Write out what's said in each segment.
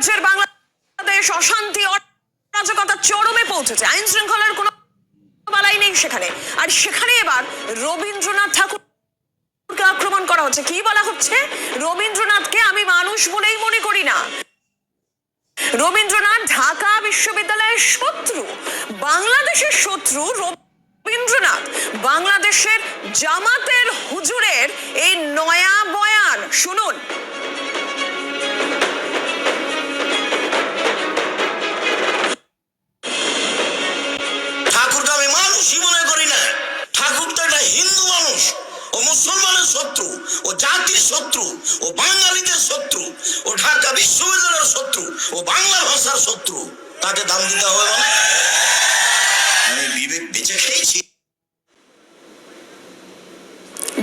রাজ্যের বাংলাদেশ অশান্তি, অরাজকতা চরমে পৌঁছেছে। আইন শৃঙ্খলার কোনো বালাই নেই সেখানে। আর সেখানে এবার রবীন্দ্রনাথ ঠাকুর আক্রমণ করা হচ্ছে। কি বলা হচ্ছে? রবীন্দ্রনাথকে আমি মানুষ বলেই মনে করি না। রবীন্দ্রনাথ ঢাকা বিশ্ববিদ্যালয়ের শত্রু, বাংলাদেশের শত্রু রবীন্দ্রনাথ। বাংলাদেশের জামাতের হুজুরের এই নয়া বয়ান। শুনুন। জাতির শত্রু ও বাঙালিদের শত্রু ও ঢাকা বিশ্ববিদ্যালয়ের শত্রু ও বাংলা ভাষার শত্রু, তাকে দাম দিতে হবে মানে? আমি বিবেক বেঁচে খেয়েছি।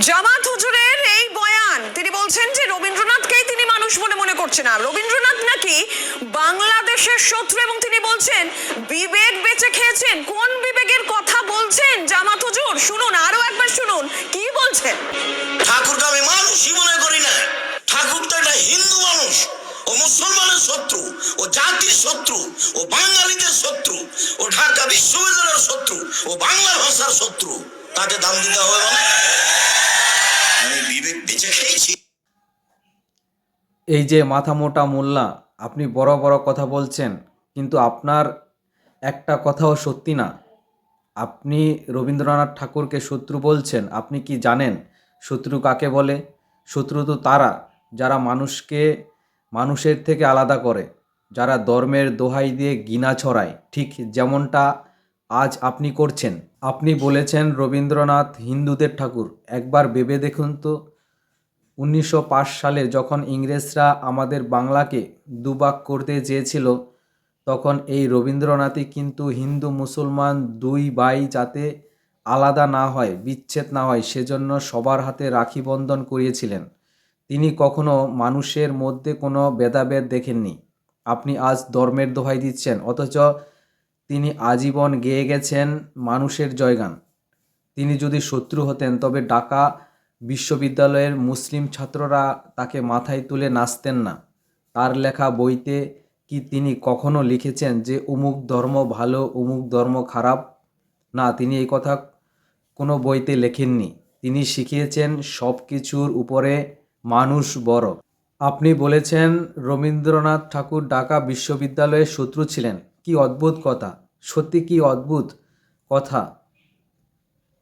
জামাত হুজুরের এই বয়ান, তিনি বলছেন যে রবীন্দ্রনাথকেই তিনি মানুষ বলে মনে করছে না। রবীন্দ্রনাথ নাকি বাংলাদেশের শত্রু এবং তিনি বলছেন, বিবেক বেঁচে খেয়েছেন। কোন বিবেকের কথা বলছেন জামাত হুজুর? শুনুন, আরও একবার শুনুন, কি বলছেন ঠাকুরকে আমি মানুষই মনে করি না ঠাকুর তো একটা হিন্দু মানুষ ও মুসলমানের শত্রু ও জাতির শত্রু ও বাঙালিদের শত্রু ও ঢাকা বিশ্ববিদ্যালয়ের শত্রু ও বাংলা ভাষার শত্রু, তাকে দাম দিতে হবে মানে? আমি বিবেক বেঁচে খেয়েছি। এই যে মাথা মোটা মোল্লা, আপনি বড় বড় কথা বলছেন, কিন্তু আপনার একটা কথাও সত্যি না। আপনি রবীন্দ্রনাথ ঠাকুরকে শত্রু বলছেন, আপনি কি জানেন? শত্রু কাকে বলে? শত্রু তো তারা, যারা মানুষকে, মানুষের থেকে আলাদা করে। যারা ধর্মের দোহাই দিয়ে গিনা ছড়ায়, ঠিক যেমনটা আজ আপনি করছেন। আপনি বলেছেন রবীন্দ্রনাথ হিন্দুদের ঠাকুর। একবার ভেবে দেখুন তো, উনিশশো পাঁচ সালে যখন ইংরেজরা আমাদের বাংলাকে দুবাক করতে চেয়েছিল, তখন এই রবীন্দ্রনাথই কিন্তু হিন্দু মুসলমান দুই ভাই যাতে আলাদা না হয়, বিচ্ছেদ না হয়, সেজন্য সবার হাতে রাখি বন্ধন করিয়েছিলেন। তিনি কখনো মানুষের মধ্যে কোনো ভেদাভেদ দেখেননি। আপনি আজ ধর্মের দোহাই দিচ্ছেন, অথচ তিনি আজীবন গেয়ে গেছেন মানুষের জয়গান। তিনি যদি শত্রু হতেন, তবে ঢাকা বিশ্ববিদ্যালয়ের মুসলিম ছাত্ররা তাকে মাথায় তুলে নাচতেন না। তার লেখা বইতে কি তিনি কখনো লিখেছেন যে অমুক ধর্ম ভালো অমুক ধর্ম খারাপ না, তিনি এই কথা কোনো বইতে লেখেননি। তিনি শিখিয়েছেন সব কিছুর উপরে মানুষ বড়। আপনি বলেছেন রবীন্দ্রনাথ ঠাকুর ঢাকা বিশ্ববিদ্যালয়ের শত্রু ছিলেন। কি অদ্ভুত কথা। সত্যি কি অদ্ভুত কথা।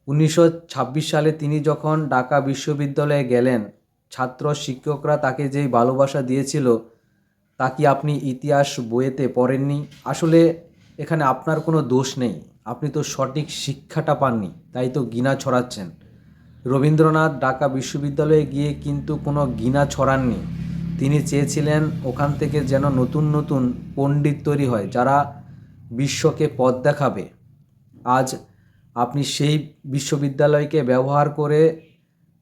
উনিশশো ছাব্বিশ সালে তিনি যখন ঢাকা বিশ্ববিদ্যালয়ে গেলেন, ছাত্র শিক্ষকরা তাকে যেই ভালোবাসা দিয়েছিল, তা কি আপনি ইতিহাস বইয়েতে পড়েননি? আসলে এখানে আপনার কোনো দোষ নেই। আপনি তো সঠিক শিক্ষাটা পাননি, তাই তো গিনা ছড়াচ্ছেন। রবীন্দ্রনাথ ঢাকা বিশ্ববিদ্যালয়ে গিয়ে কিন্তু কোনো গিনা ছড়াননি। তিনি চেয়েছিলেন ওখান থেকে যেন নতুন নতুন পণ্ডিত তৈরি হয় যারা বিশ্বকে পথ দেখাবে। আজ আপনি সেই বিশ্ববিদ্যালয়কে ব্যবহার করে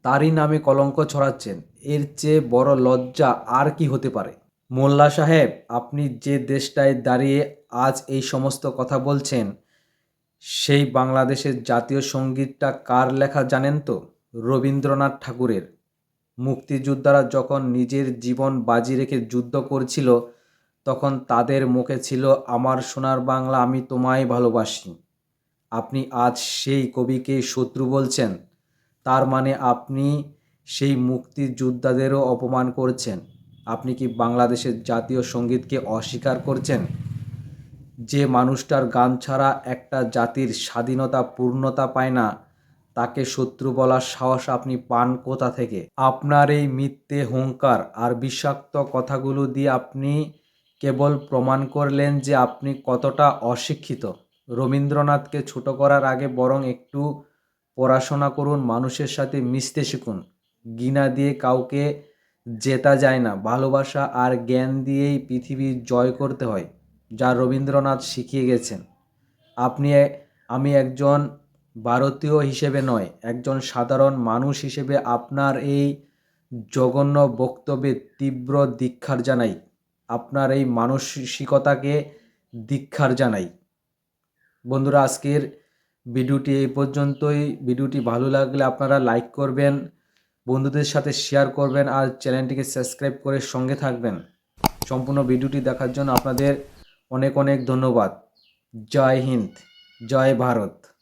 তারই নামে কলঙ্ক ছড়াচ্ছেন। এর চেয়ে বড় লজ্জা আর কি হতে পারে? মোল্লা সাহেব, আপনি যে দেশটায় দাঁড়িয়ে আজ এই সমস্ত কথা বলছেন, সেই বাংলাদেশের জাতীয় সঙ্গীতটা কার লেখা জানেন তো? রবীন্দ্রনাথ ঠাকুরের। মুক্তিযোদ্ধারা যখন নিজের জীবন বাজি রেখে যুদ্ধ করছিল, তখন তাদের মুখে ছিল, আমার সোনার বাংলা আমি তোমায় ভালোবাসি। আপনি আজ সেই কবিকে শত্রু বলছেন। তার মানে আপনি সেই মুক্তিযোদ্ধাদেরও অপমান করছেন। আপনি কি বাংলাদেশের জাতীয় সঙ্গীতকে অস্বীকার করছেন? যে মানুষটার গান ছাড়া একটা জাতির স্বাধীনতা, পূর্ণতা পায় না তাকে শত্রু বলার সাহস আপনি পান কোথা থেকে? আপনার এই মিথ্যে হুঙ্কার আর বিষাক্ত কথাগুলো দিয়ে আপনি কেবল প্রমাণ করলেন যে আপনি কতটা অশিক্ষিত। রবীন্দ্রনাথকে ছোট করার আগে বরং একটু পড়াশোনা করুন, মানুষের সাথে মিশতে শিখুন। গিনা দিয়ে কাউকে জেতা যায় না। ভালোবাসা আর জ্ঞান দিয়েই পৃথিবী জয় করতে হয়, যা রবীন্দ্রনাথ শিখিয়ে গেছেন। আপনি আমি একজন ভারতীয় হিসেবে নয়, একজন সাধারণ মানুষ হিসেবে আপনার এই জঘন্য বক্তব্যে তীব্র দীক্ষার জানাই। আপনার এই মানসিকতাকে দীক্ষার জানাই। বন্ধুরা, আজকের ভিডিওটি এই পর্যন্তই। ভিডিওটি ভালো লাগলে আপনারা লাইক করবেন, বন্ধুদের সাথে শেয়ার করবেন আর চ্যানেলটিকে সাবস্ক্রাইব করে সঙ্গে থাকবেন। সম্পূর্ণ ভিডিওটি দেখার জন্য আপনাদের অনেক অনেক ধন্যবাদ। জয় হিন্দ, জয় ভারত।